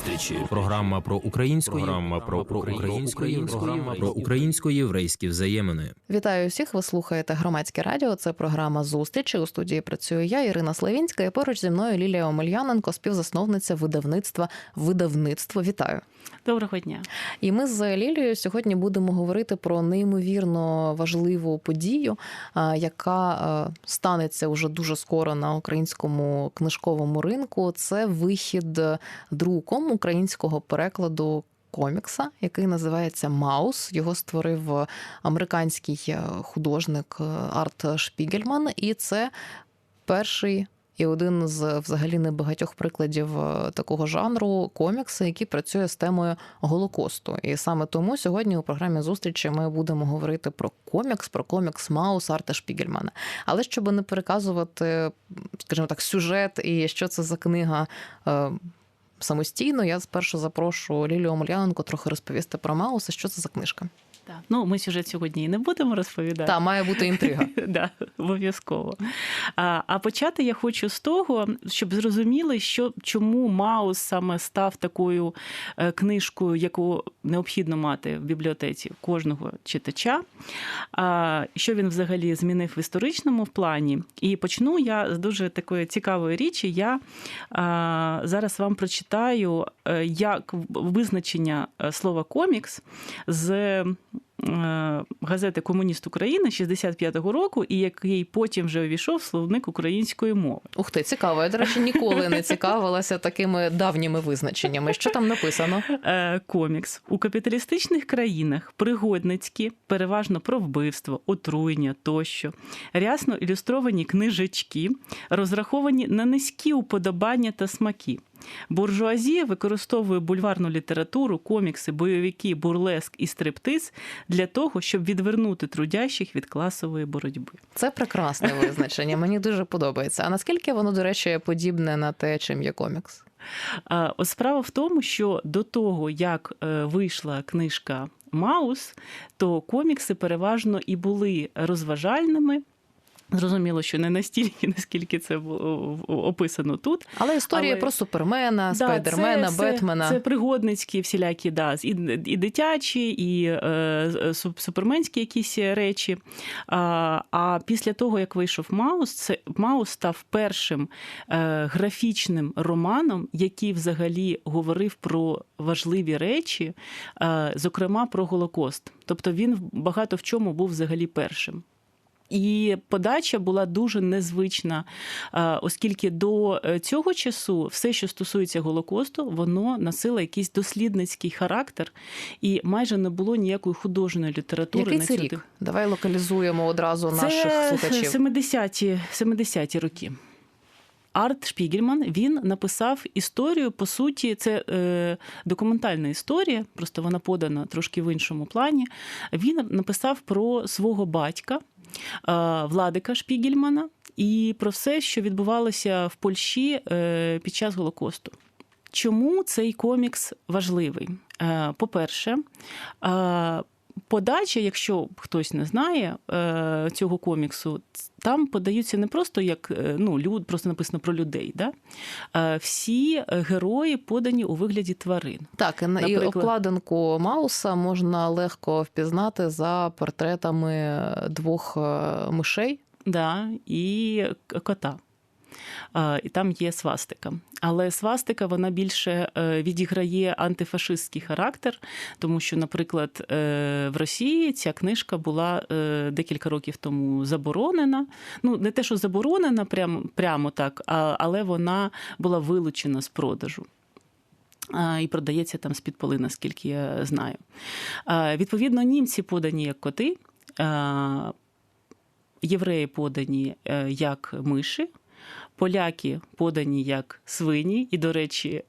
зустрічі. Програма про українську програма про, про української програма про українсько-єврейські взаємини. Вітаю всіх. Ви слухаєте громадське радіо. Це програма зустрічі. У студії працюю я, Ірина Славінська, і поруч зі мною Лілія Омельяненко, співзасновниця видавництва видавництво. Вітаю. Доброго дня. І ми з Лілією сьогодні будемо говорити про неймовірно важливу подію, яка станеться уже дуже скоро на українському книжковому ринку. Це вихід друком українського перекладу. Комікса, який називається Маус, його створив американський е, художник е, Арт Шпігельман, і це перший і один з взагалі небагатьох прикладів е, такого жанру комікса, який працює з темою Голокосту. І саме тому сьогодні у програмі зустрічі ми будемо говорити про комікс, про комікс Маус Арта Шпігельмана. Але щоб не переказувати, скажімо так, сюжет і що це за книга. Самостійно я спершу запрошу Лілію Омельяненко трохи розповісти про Мауса. Що це за книжка? Ну, ми сюжет сьогодні і не будемо розповідати. Та має бути інтрига. да, обов'язково. А, а почати я хочу з того, щоб зрозуміли, що чому Маус саме став такою е, книжкою, яку необхідно мати в бібліотеці кожного читача. А, що він взагалі змінив в історичному плані. І почну я з дуже такої цікавої річі. Я а, зараз вам прочитаю е, як визначення е, слова комікс з газети Комуніст України 65-го року, і який потім вже увійшов в словник української мови. Ух ти, цікаво. Я, до речі, ніколи не цікавилася такими давніми визначеннями. Що там написано? Е, Комікс у капіталістичних країнах пригодницькі, переважно про вбивство, отруєння тощо, рясно ілюстровані книжечки, розраховані на низькі уподобання та смаки. Буржуазія використовує бульварну літературу, комікси, бойовики, бурлеск і стриптиз для того, щоб відвернути трудящих від класової боротьби. Це прекрасне визначення. Мені дуже подобається. А наскільки воно, до речі, подібне на те, чим є комікс? Справа в тому, що до того, як е, вийшла книжка Маус, то комікси переважно і були розважальними. Зрозуміло, що не настільки, наскільки це описано тут. Але історія Але... про супермена, да, спайдермена, це, Бетмена. Це, це пригодницькі всілякі, да, і, і дитячі, і е, суперменські якісь речі. А, а після того, як вийшов Маус, це Маус став першим е, графічним романом, який взагалі говорив про важливі речі, е, зокрема про Голокост. Тобто він багато в чому був взагалі першим. І подача була дуже незвична, оскільки до цього часу все, що стосується Голокосту, воно носило якийсь дослідницький характер, і майже не було ніякої художньої літератури. Який на це рік? Давай локалізуємо одразу це наших слухачів. 70-ті 70 роки. Арт Шпігельман він написав історію. По суті, це е, документальна історія, просто вона подана трошки в іншому плані. Він написав про свого батька. Владика Шпігельмана і про все, що відбувалося в Польщі під час Голокосту. Чому цей комікс важливий? По-перше, подача, якщо хтось не знає цього коміксу, там подаються не просто як ну, люд, просто написано про людей. Да? Всі герої подані у вигляді тварин. Так, Наприклад... і обкладинку Мауса можна легко впізнати за портретами двох мишей. Да, і кота. І там є свастика. Але свастика вона більше відіграє антифашистський характер, тому що, наприклад, в Росії ця книжка була декілька років тому заборонена. Ну, не те, що заборонена, прямо, прямо так, але вона була вилучена з продажу. І продається там з-під поли, наскільки я знаю. Відповідно, німці подані як коти, євреї подані як миші. Поляки подані як свині, і, до речі,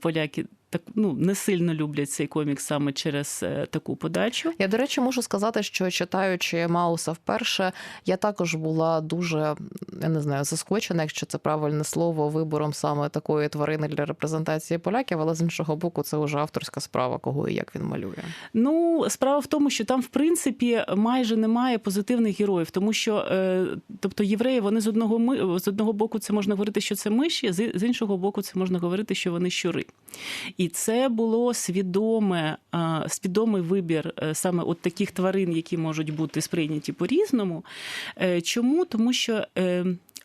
поляки так ну не сильно люблять цей комікс саме через таку подачу. Я, до речі, можу сказати, що читаючи Мауса вперше, я також була дуже я не знаю, заскочена, якщо це правильне слово, вибором саме такої тварини для репрезентації поляків, але з іншого боку, це вже авторська справа, кого і як він малює. Ну, справа в тому, що там, в принципі, майже немає позитивних героїв, тому що, тобто, євреї, вони з одного ми з одного боку це можна говорити, що це миші, з іншого боку, це можна говорити, що вони щури. І це було свідоме, свідомий вибір е, саме от таких тварин, які можуть бути сприйняті по-різному. Е, Чому? Тому що.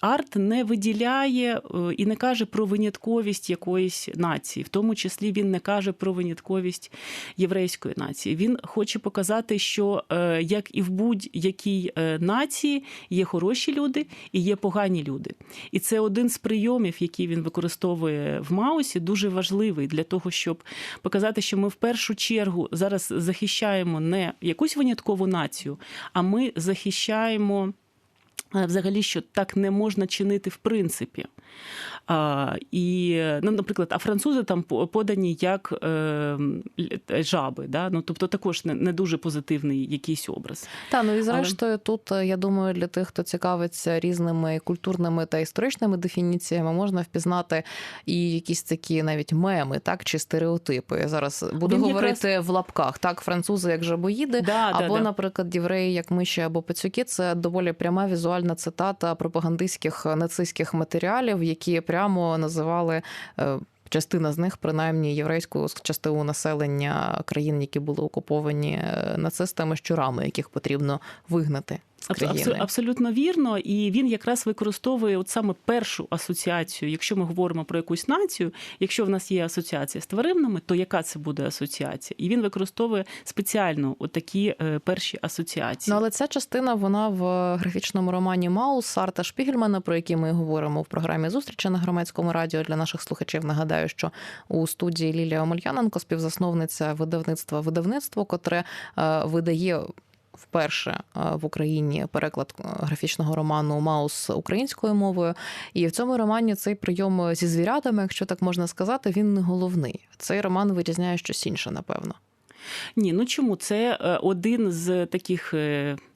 Арт не виділяє е, і не каже про винятковість якоїсь нації, в тому числі він не каже про винятковість єврейської нації. Він хоче показати, що е, як і в будь-якій е, нації є хороші люди і є погані люди. І це один з прийомів, який він використовує в Маусі, дуже важливий для того, щоб показати, що ми в першу чергу зараз захищаємо не якусь виняткову націю, а ми захищаємо. Взагалі, що так не можна чинити в принципі. А, і, ну, наприклад, а французи там по- подані як е, жаби, да? ну, тобто також не, не дуже позитивний якийсь образ. Та ну і зрештою, тут е, я думаю, для тих, хто цікавиться різними культурними та історичними дефініціями, можна впізнати і якісь такі навіть меми, так чи стереотипи. Я зараз буду Він говорити в лапках. Так, французи як жабоїди, Да, або, да, да. наприклад, євреї як миші або пацюки. Це доволі пряма візуальна цитата пропагандистських е, нацистських матеріалів, які прямо називали. е, Частина з них, принаймні, єврейську частину населення країн, які були окуповані е, нацистами, щурами, яких потрібно вигнати країни. Абсолютно вірно, і він якраз використовує от саме першу асоціацію. Якщо ми говоримо про якусь націю, якщо в нас є асоціація з тваринами, то яка це буде асоціація? І він використовує спеціально от такі е, перші асоціації. Ну, але ця частина вона в графічному романі Маус Арта Шпігельмана, про який ми говоримо в програмі зустрічі на громадському радіо для наших слухачів. Нагадаю, що у студії Лілія Омельяненко, співзасновниця видавництва видавництво, котре е, видає. Вперше е, в Україні переклад е, графічного роману Маус українською мовою, і в цьому романі цей прийом зі звірятами, якщо так можна сказати, він не головний. Цей роман вирізняє щось інше, напевно. Ні, ну чому? Це е, один з таких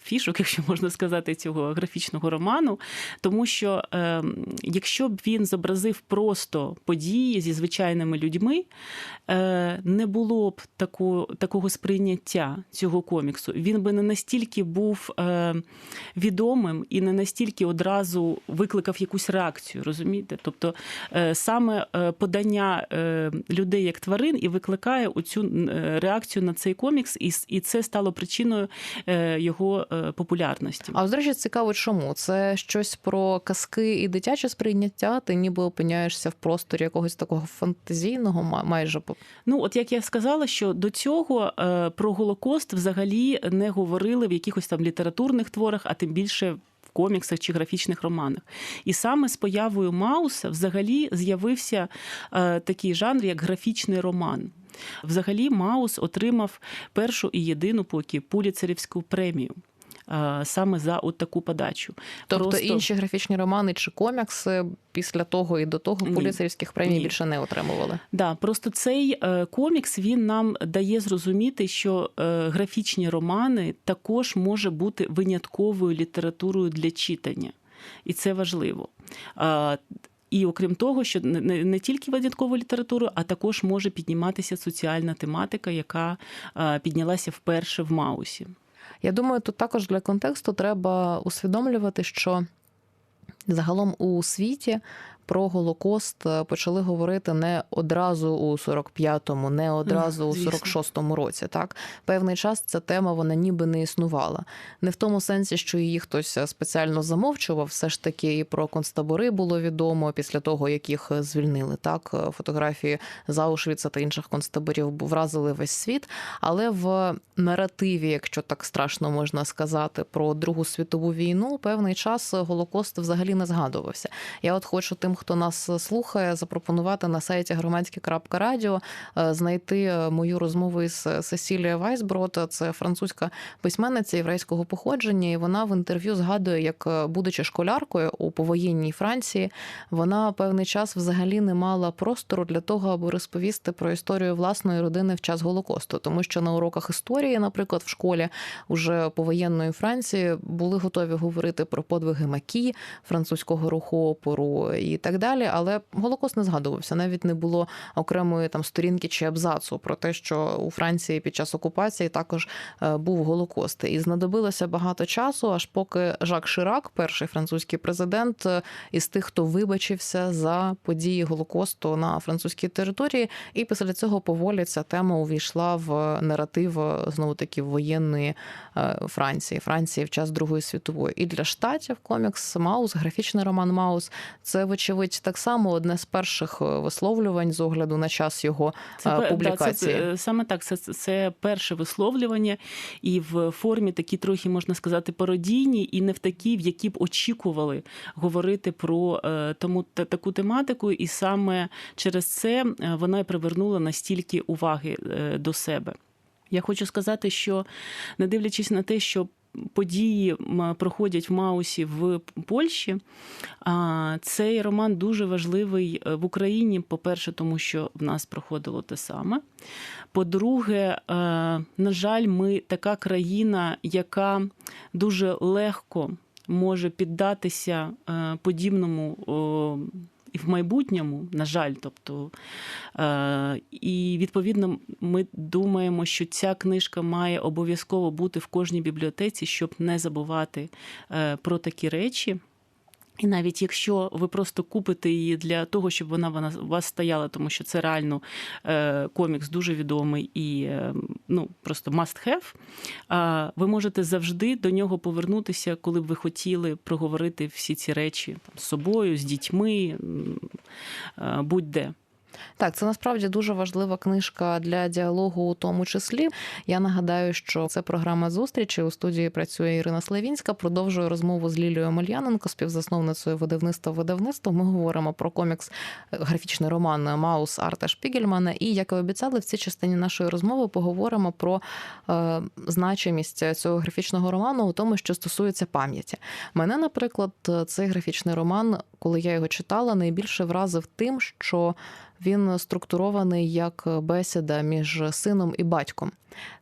фішок, якщо можна сказати, цього графічного роману. Тому що е, якщо б він зобразив просто події зі звичайними людьми, е, не було б таку, такого сприйняття цього коміксу. Він би не настільки був е, відомим і не настільки одразу викликав якусь реакцію, розумієте? Тобто е, саме подання людей як тварин і викликає оцю реакцію на цей комікс, і, це стало причиною його популярності. А до речі, цікаво, чому це щось про казки і дитяче сприйняття. Ти ніби опиняєшся в просторі якогось такого фантазійного, ма- майже Ну, от як я сказала, що до цього е, про Голокост взагалі не говорили в якихось там літературних творах, а тим більше. В коміксах чи графічних романах, і саме з появою Мауса взагалі з'явився е, такий жанр, як графічний роман. Взагалі, Маус отримав першу і єдину поки пуліцерівську премію е, саме за от таку подачу. тобто Просто- інші графічні романи чи комікси після того і до того поліцейських премій Ні. більше не отримували. Да, просто цей е, комікс він нам дає зрозуміти, що е, графічні романи також може бути винятковою літературою для читання, і це важливо. І окрім того, що не- не, не тільки виняткову літературу, а також може підніматися соціальна тематика, яка е, піднялася вперше в Маусі. Я думаю, тут також для контексту треба усвідомлювати, що загалом у світі. Про Голокост е, почали говорити не одразу у 45-му, не одразу у звісно. 46-му році. Так, певний час ця тема вона ніби не існувала. Не в тому сенсі, що її хтось е, спеціально замовчував. Все ж таки, і про концтабори було відомо після того, як їх е, звільнили. Так, фотографії Заушвіца та інших концтаборів вразили весь світ. Але в наративі, якщо так страшно можна сказати, про Другу світову війну, певний час Голокост взагалі не згадувався. Я от хочу тим, хто нас слухає, запропонувати на сайті громадське.радіо е, знайти е, мою розмову із Сесілією Вайсброд. Це французька письменниця єврейського походження, і вона в інтерв'ю згадує, як, е, будучи школяркою у повоєнній Франції, вона певний час взагалі не мала простору для того, аби розповісти про історію власної родини в час Голокосту, тому що на уроках історії, наприклад, в школі уже повоєнної Франції були готові говорити про подвиги Макі, французького руху опору і так далі. Але Голокост не згадувався. Навіть не було окремої там сторінки чи абзацу про те, що у Франції під час окупації також е, був Голокост. І знадобилося багато часу, аж поки Жак Ширак, перший французький президент, е, із тих, хто вибачився за події Голокосту на французькій території, і після цього поволі ця тема увійшла в наратив знову таки воєнної е, Франції, Франції в час Другої світової. І для штатів комікс Маус, графічний роман Маус, це вочевидь так само одне з перших е, висловлювань з огляду на час його Це е, публікації. Да, це, е, саме так. Це, це- перше висловлювання, і в формі такі трохи можна сказати пародійні, і не в такій, в які б очікували говорити про тому та, таку тематику, і саме через це вона й привернула настільки уваги до себе. Я хочу сказати, що не дивлячись на те, що події проходять в Маусі в Польщі, цей роман дуже важливий е, в Україні. По-перше, тому що в нас проходило те саме. По-друге, е, на жаль, ми така країна, яка дуже легко може піддатися е, подібному. І в майбутньому, на жаль, тобто, е, і відповідно, ми думаємо, що ця книжка має обов'язково бути в кожній бібліотеці, щоб не забувати е, про такі речі. І навіть якщо ви просто купите її для того, щоб вона вона у вас стояла, тому що це реально е, комікс дуже відомий і е, ну просто must have, е, ви можете завжди до нього повернутися, коли б ви хотіли проговорити всі ці речі там, з собою, з дітьми, е, будь-де. Так, це насправді дуже важлива книжка для діалогу, у тому числі. Я нагадаю, що це програма зустрічі. У студії працює Ірина Славінська. Продовжує розмову з Лілією Мальяненко, співзасновницею видавництва видавництво. Ми говоримо про комікс, е, графічний роман Маус Арта Шпігельмана. І як і обіцяли, в цій частині нашої розмови поговоримо про е, значимість цього графічного роману у тому, що стосується пам'яті. Мене, наприклад, цей графічний роман, коли я його читала, найбільше вразив тим, що він структурований як бесіда між сином і батьком.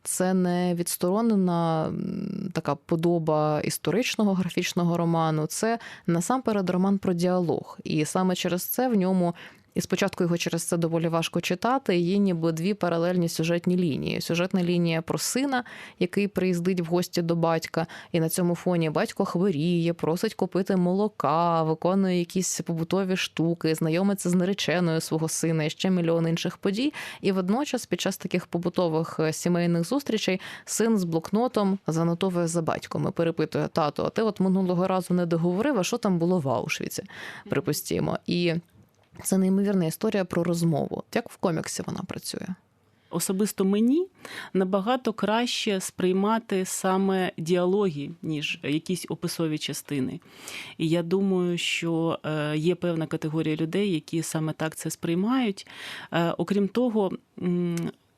Це не відсторонена така подоба історичного графічного роману. Це насамперед роман про діалог. І саме через це в ньому. І спочатку його через це доволі важко читати. Є ніби дві паралельні сюжетні лінії. Сюжетна лінія про сина, який приїздить в гості до батька, і на цьому фоні батько хворіє, просить купити молока, виконує якісь побутові штуки, знайомиться з нареченою свого сина і ще мільйон інших подій. І водночас, під час таких побутових е, сімейних зустрічей, син з блокнотом занотовує за батьком і перепитує тато, а ти от минулого разу не договорив, а що там було в Аушвіці, припустімо. І це неймовірна історія про розмову. Як в коміксі вона працює? Особисто мені набагато краще сприймати саме діалоги, ніж якісь описові частини. І я думаю, що е, є певна категорія людей, які саме так це сприймають. Е, Окрім того,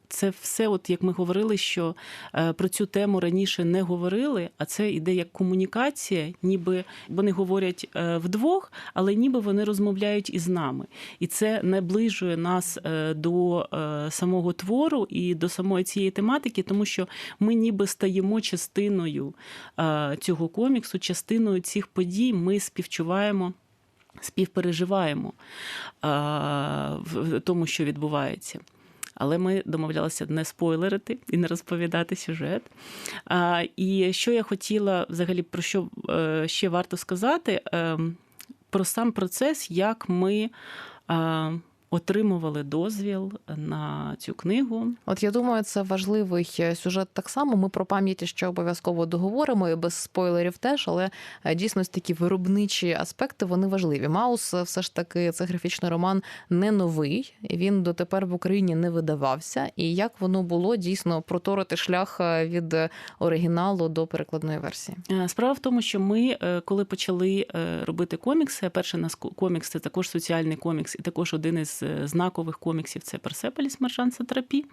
це все, от як ми говорили, що е, про цю тему раніше не говорили, а це іде як комунікація, ніби вони говорять е, вдвох, але ніби вони розмовляють із нами. І це наближує нас е, до самого твору і до самої цієї тематики, тому що ми ніби стаємо частиною цього коміксу, частиною цих подій. Ми співчуваємо. Співпереживаємо е, в тому, що відбувається. Але ми домовлялися не спойлерити і не розповідати сюжет. А, І що я хотіла взагалі про що е, ще варто сказати? Е, Про сам процес, як ми е, отримували дозвіл на цю книгу. От я думаю, це важливий е, сюжет так само. Ми про пам'яті ще обов'язково договоримо і без спойлерів теж, але е, дійсно такі виробничі аспекти вони важливі. Маус е, все ж таки це графічний роман не новий. Він дотепер в Україні не видавався. І як воно було дійсно проторити шлях від оригіналу до перекладної версії? Справа в тому, що ми, коли почали робити комікси, а перший наш комікс це також соціальний комікс, і також один із е, знакових коміксів це Персеполіс Маржан Сатрапі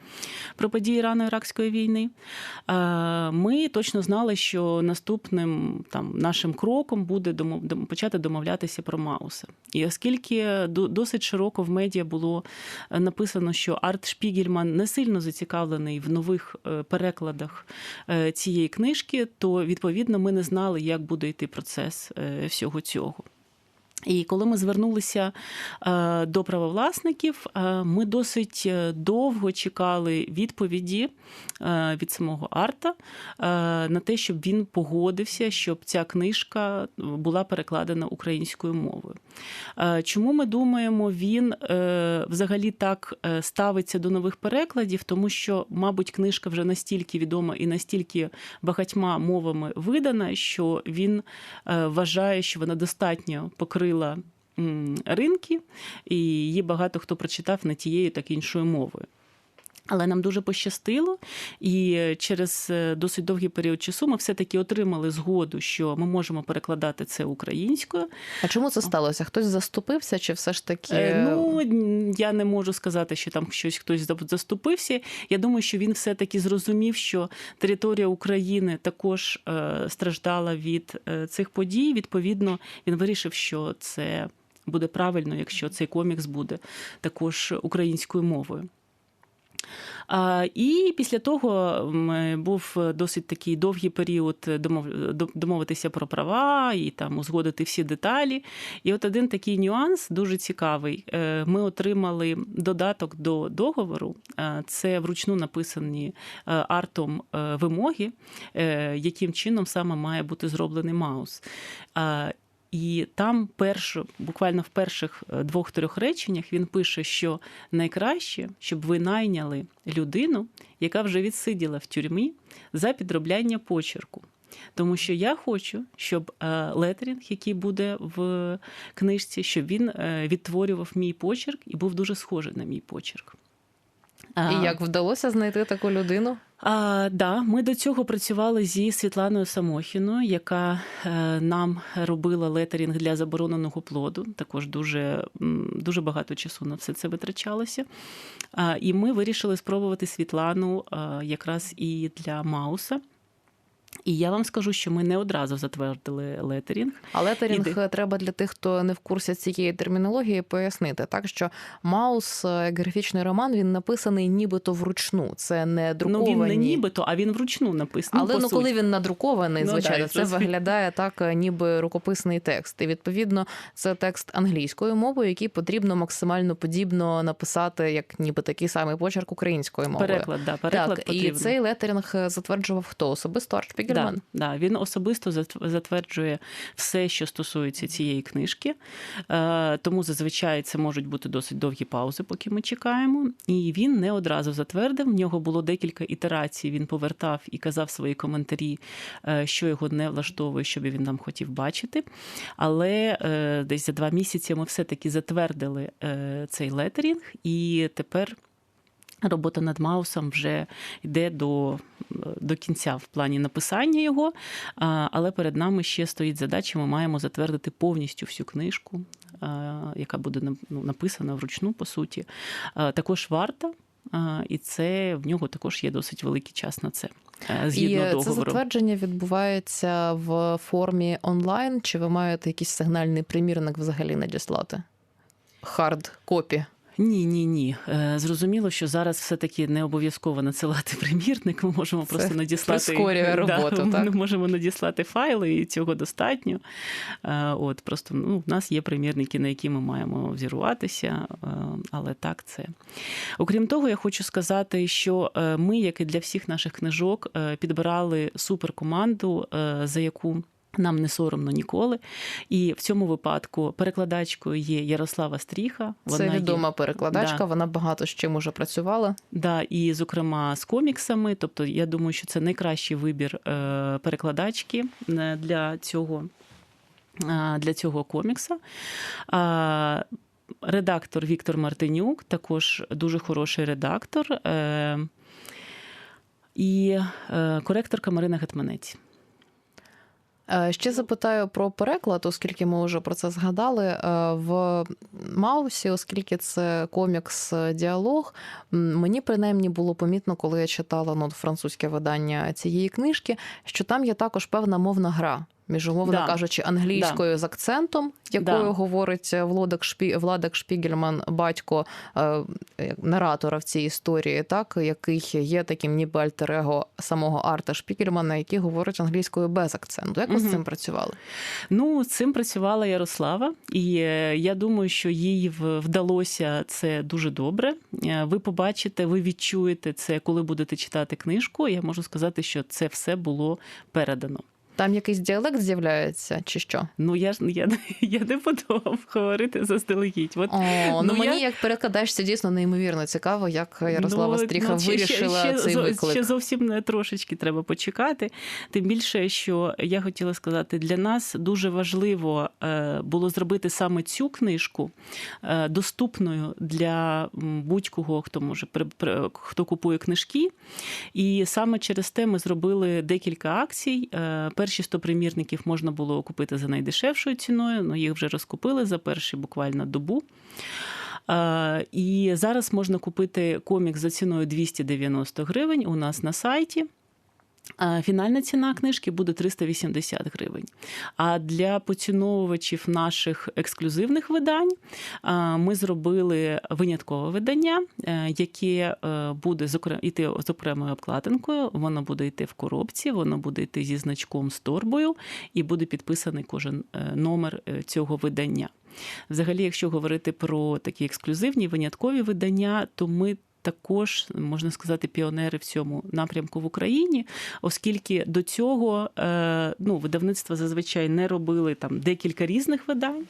про події рано-іракської війни. Е, Ми точно знали, що наступним там нашим кроком буде почати домовлятися про Мауса. І оскільки до- досить широко в медіа було е, написано, що Арт Шпігельман не сильно зацікавлений в нових перекладах цієї книжки, то відповідно ми не знали, як буде йти процес всього цього. І коли ми звернулися е, до правовласників, е, ми досить е, довго чекали відповіді від самого Арта на те, щоб він погодився, щоб ця книжка була перекладена українською мовою. Чому ми думаємо, він взагалі так ставиться до нових перекладів? Тому що, мабуть, книжка вже настільки відома і настільки багатьма мовами видана, що він вважає, що вона достатньо покрила м, ринки, і її багато хто прочитав не тією, так іншою мовою. Але нам дуже пощастило, і через е, досить довгий період часу ми все-таки отримали згоду, що ми можемо перекладати це українською. А чому це сталося? Хтось заступився, чи все ж таки Е, Ну я не можу сказати, що там щось хтось заступився. Я думаю, що він все-таки зрозумів, що територія України також е, страждала від цих подій. Відповідно, він вирішив, що це буде правильно, якщо цей комікс буде також українською мовою. І після того був досить такий довгий період домовитися про права і там узгодити всі деталі. І от один такий нюанс дуже цікавий. Е, Ми отримали додаток до договору. Е, Це вручну написані е, артом вимоги, яким чином саме має бути зроблений маус. І там першу, буквально в перших е, двох-трьох реченнях він пише, що найкраще, щоб ви найняли людину, яка вже відсиділа в тюрмі за підробляння почерку. Тому що я хочу, щоб е, летерінг, який буде в книжці, щоб він е, відтворював мій почерк і був дуже схожий на мій почерк. І як вдалося знайти таку людину? А, да, ми до цього працювали зі Світланою Самохіною, яка е, нам робила летерінг для забороненого плоду. Також дуже, дуже багато часу на все це витрачалося. А, і ми вирішили спробувати Світлану а, якраз і для Мауса. І я вам скажу, що ми не одразу затвердили летерінг. А летерінг Іди. треба для тих, хто не в курсі цієї термінології, пояснити. Так що Маус, е, графічний роман, він написаний нібито вручну. Це не друковані. Ну він не нібито, а він вручну написаний. Але по ну, суті. коли він надрукований, Ну, звичайно, да, це якщо- виглядає так, е, ніби рукописний текст. І відповідно, це текст англійською мовою, який потрібно максимально подібно написати, як ніби такий самий почерк українською мовою. переклад, да, переклад так, потрібен. і цей летерінг затверджував хто особисто Арт Да, да, він особисто зат- затверджує все, що стосується цієї книжки. Е, Тому зазвичай це можуть бути досить довгі паузи, поки ми чекаємо. І він не одразу затвердив. В нього було декілька ітерацій. Він повертав і казав свої коментарі, е, що його не влаштовує, що би він нам хотів бачити. Але е, десь за два місяці ми все-таки затвердили цей летерінг, і тепер. Робота над Маусом вже йде до, до кінця в плані написання його, але перед нами ще стоїть задача. Ми маємо затвердити повністю всю книжку, яка буде ну, написана вручну, по суті. Також варта, і це в нього також є досить великий час на це. Згідно і е, це затвердження відбувається в формі онлайн, чи ви маєте якийсь сигнальний примірник взагалі надіслати? Хард копі. Ні, ні, ні. Е, Зрозуміло, що зараз все-таки не обов'язково надсилати примірник. Ми можемо Це просто надіслати прискорює роботу, да, так? Ми можемо надіслати файли, і цього достатньо. Е, От просто ну, в нас є примірники, на які ми маємо взіруватися, е, але так це. Окрім того, я хочу сказати, що ми, як і для всіх наших книжок, підбирали суперкоманду, за яку. Нам не соромно ніколи. І в цьому випадку перекладачкою є Ярослава Стріха. Це є- відома перекладачка, Да. вона багато з чим уже працювала. Да, і зокрема з коміксами. Тобто, я думаю, що це найкращий вибір е, перекладачки е, для цього, е, для цього комікса. Редактор Віктор Мартинюк, також дуже хороший редактор. І коректорка Марина Гетманець. Е, Ще запитаю про переклад, оскільки ми вже про це згадали. Е, В Маусі, оскільки це комікс е, мені принаймні було помітно, коли я читала ну, французьке видання цієї книжки, що там є також певна мовна гра. Між умовно Да. кажучи, англійською з акцентом, якою Да. говорить Владик Шпі... Владик Шпігельман, батько е, як наратора в цій історії, так який є таким ніби альтер-его самого Арта Шпігельмана, який говорить англійською без акценту. Як ви з цим працювали? Ну, з цим працювала Ярослава, і е, я думаю, що їй вдалося це дуже добре. Е, Ви побачите, ви відчуєте це, коли будете читати книжку. Я можу сказати, що це все було передано. Там якийсь діалект з'являється, чи що? Ну я ж я, я не подумав говорити заздалегідь. От О, ну, Ну, мені я- як перекладач, це дійсно неймовірно цікаво, як Ярослава Ну, Стріха ну, ще- вирішила ще, цей виклик. Ще зовсім не трошечки треба почекати. Тим більше, що я хотіла сказати, для нас дуже важливо е, було зробити саме цю книжку е, доступною для будь-кого, хто може хто купує книжки. І саме через те ми зробили декілька акцій. Перші 100 примірників можна було купити за найдешевшою ціною, але їх вже розкупили за перші буквально добу. І зараз можна купити комікс за ціною 290 гривень у нас на сайті. Фінальна ціна книжки буде 380 гривень. А для поціновувачів наших ексклюзивних видань ми зробили виняткове видання, е, яке е, буде йти з окремою обкладинкою. Воно буде йти в коробці, воно буде йти зі значком з торбою, і буде підписаний кожен е, номер цього видання. Взагалі, якщо говорити про такі ексклюзивні виняткові видання, то ми також можна сказати піонери в цьому напрямку в Україні, оскільки до цього е, ну, видавництва зазвичай не робили там декілька різних видань.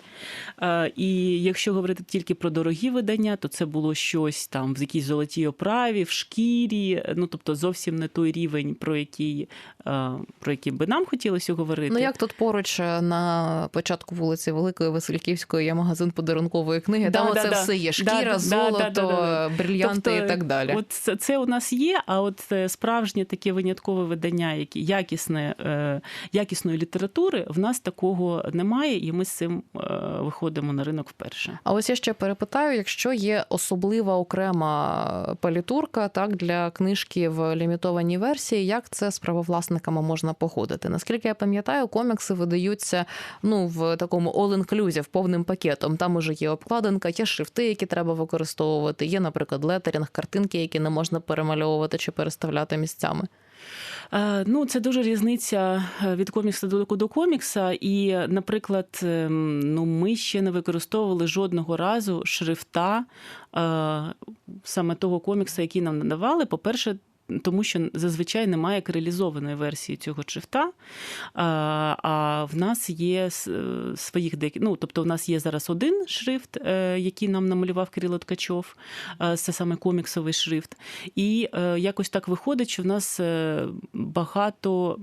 Е, І якщо говорити тільки про дорогі видання, то це було щось там в якійсь золотій оправі, в шкірі, ну тобто зовсім не той рівень, про який, е, про який би нам хотілося говорити. Ну як тут поруч на початку вулиці Великої Васильківської є магазин подарункової книги, Да, там да, оце да. все є: шкіра, да, золото, да, да, да, да. брильянти Тобто, і так далі. От це, у нас є, а от е, справжнє таке виняткове видання, яке якісне, е, якісної літератури, в нас такого немає, і ми з цим е, виходимо на ринок вперше. А ось я ще перепитаю, якщо є особлива окрема палітурка так для книжки в лімітованій версії, як це з правовласниками можна походити? Наскільки я пам'ятаю, комікси видаються ну в такому all-inclusive, повним пакетом. Там уже є обкладинка, є шрифти, які треба використовувати. Є, наприклад, летерінг, картинки, які не можна перемальовувати чи переставляти місцями. Е, Ну, це дуже різниця е, від комікса до, комікса. І, наприклад, ем, ну, ми ще не використовували жодного разу шрифта е, саме того комікса, який нам надавали. По-перше, тому що зазвичай немає крилізованої версії цього шрифта. А, в нас є е, своїх деякі. Ну, тобто, в нас є зараз один шрифт, е, який нам намалював Кирило Ткачов, е, це саме коміксовий шрифт. І якось так виходить, що в нас багато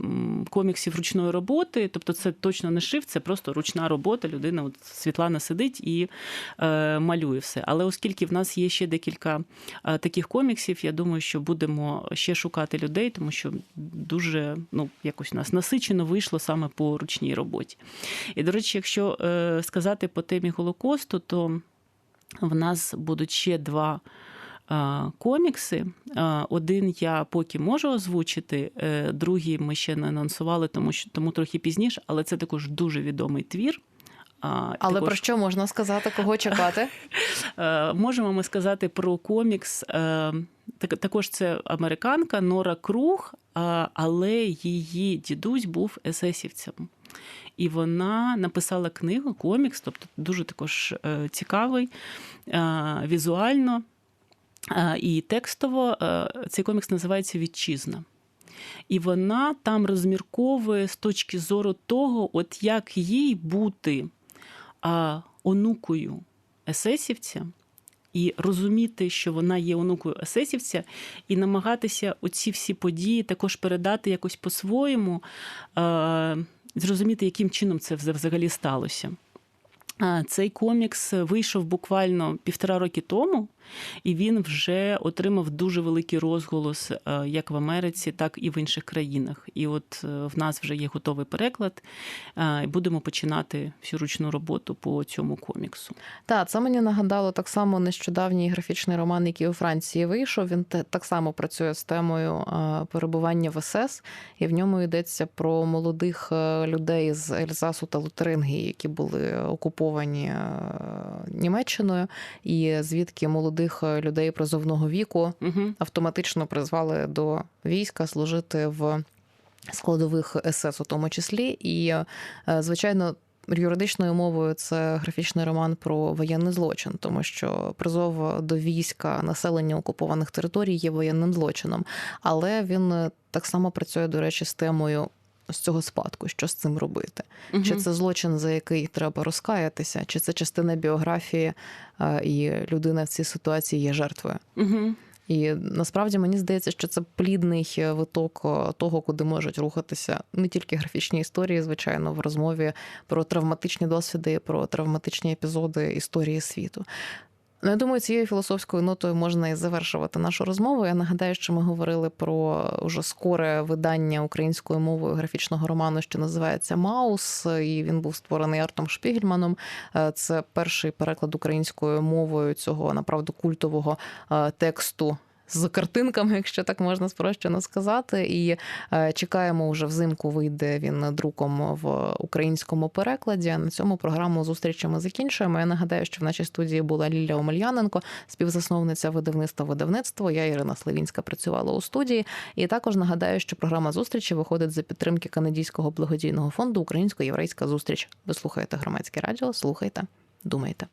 коміксів ручної роботи, тобто це точно не шрифт, це просто ручна робота. Людина, от Світлана сидить і малює все. Але оскільки в нас є ще декілька таких коміксів, я думаю, що будемо ще шукати людей, тому що дуже ну, якось у нас насичено вийшло саме по ручній роботі. І, до речі, якщо е, сказати по темі Голокосту, то в нас будуть ще два. е, Комікси. Е, Один я поки можу озвучити, другий ми ще не анонсували, тому що тому трохи пізніше, але це також дуже відомий твір. А, Але також, про що можна сказати, кого чекати? е, можемо ми сказати про комікс. е, Також це американка Нора Круг, але її дідусь був есесівцем. І вона написала книгу, комікс, тобто дуже також е, цікавий е, візуально е, і текстово. Е, Цей комікс називається Вітчизна. І вона там розмірковує з точки зору того, от як їй бути а, онукою есесівця, і розуміти, що вона є онукою есесівця, і намагатися оці всі події також передати якось по-своєму, зрозуміти, яким чином це взагалі сталося. Цей комікс вийшов буквально півтора роки тому, і він вже отримав дуже великий розголос е, як в Америці, так і в інших країнах. І от е, в нас вже є готовий переклад, е, будемо починати всю ручну роботу по цьому коміксу. Так, це мені нагадало так само нещодавній графічний роман, який у Франції вийшов. Він так само працює з темою перебування в СС, і в ньому йдеться про молодих людей з Ельзасу та Лотерингії, які були окуповані Німеччиною, і звідки молодих е, людей призовного віку Угу. автоматично призвали до війська служити в складових СС у тому числі. І, е, звичайно, юридичною мовою це графічний роман про воєнний злочин, тому що призов до війська населення окупованих територій є воєнним злочином. Але він е, так само працює, до речі, з темою. З цього спадку, що з цим робити? Чи це злочин, за який треба розкаятися, чи це частина біографії, е, і людина в цій ситуації є жертвою? Угу. І насправді мені здається, що це плідний е, виток е, того, куди можуть рухатися не тільки графічні історії, звичайно, в розмові про травматичні досвіди, про травматичні епізоди історії світу. Ну, я думаю, цією філософською нотою можна і завершувати нашу розмову. Я нагадаю, що ми говорили про уже скоре видання українською мовою графічного роману, що називається Маус, і він був створений Артом Шпігельманом. Е, Це перший переклад українською мовою цього направду культового е, тексту. З картинками, якщо так можна спрощено сказати, і е, чекаємо вже взимку. Вийде він друком в українському перекладі. На цьому програму зустрічі ми закінчуємо. Я нагадаю, що в нашій студії була Лілія Омельяненко, співзасновниця видавництва видавництво. Я Ірина Славінська працювала у студії. І також нагадаю, що програма зустрічі виходить за підтримки канадського благодійного фонду Українсько-єврейська зустріч. Ви слухаєте громадське радіо, слухайте, думайте.